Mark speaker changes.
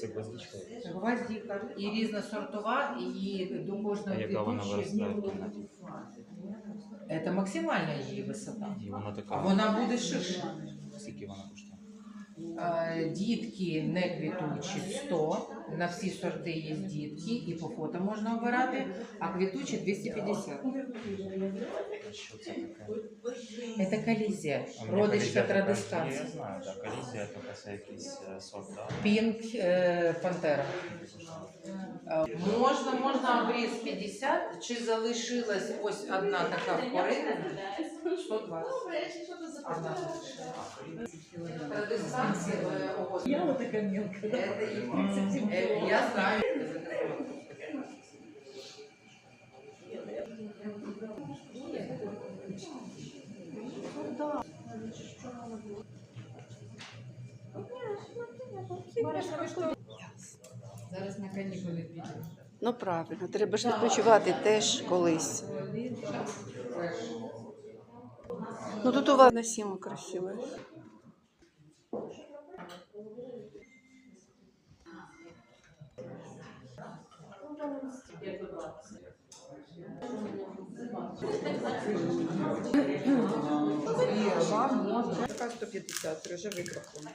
Speaker 1: Це гвоздичка.
Speaker 2: Гвоздика і різна сортова, і до
Speaker 1: А
Speaker 2: кожної
Speaker 1: яка вона виростає?
Speaker 2: Це максимальна її висота.
Speaker 1: І вона
Speaker 2: А
Speaker 1: така.
Speaker 2: вона буде ширша.
Speaker 1: Скільки вона коштує?
Speaker 2: Е, Дітки не квітучі 100, на всі сорти є дітки, і по фото можна обирати, а квітучі 250.
Speaker 1: Що це таке?
Speaker 2: Це колізія,
Speaker 1: А мені
Speaker 2: родичка
Speaker 1: колізія. Я знаю, так, колізія, то це якийсь е, сорт, так?
Speaker 2: Пінк е, пантера. Е, Можна, можна обріз 50, чи залишилась ось одна така вкорина? 120. Одна е, ось.
Speaker 3: Я вот такая мелкая.
Speaker 2: Это и- э, Я знаю. Зараз на канікули підемо.
Speaker 4: Ну правильно, треба ж відпочивати теж колись. Ну тут у вас на сіму красиве.
Speaker 2: Вам можна.
Speaker 3: Така 150, вже викрахована.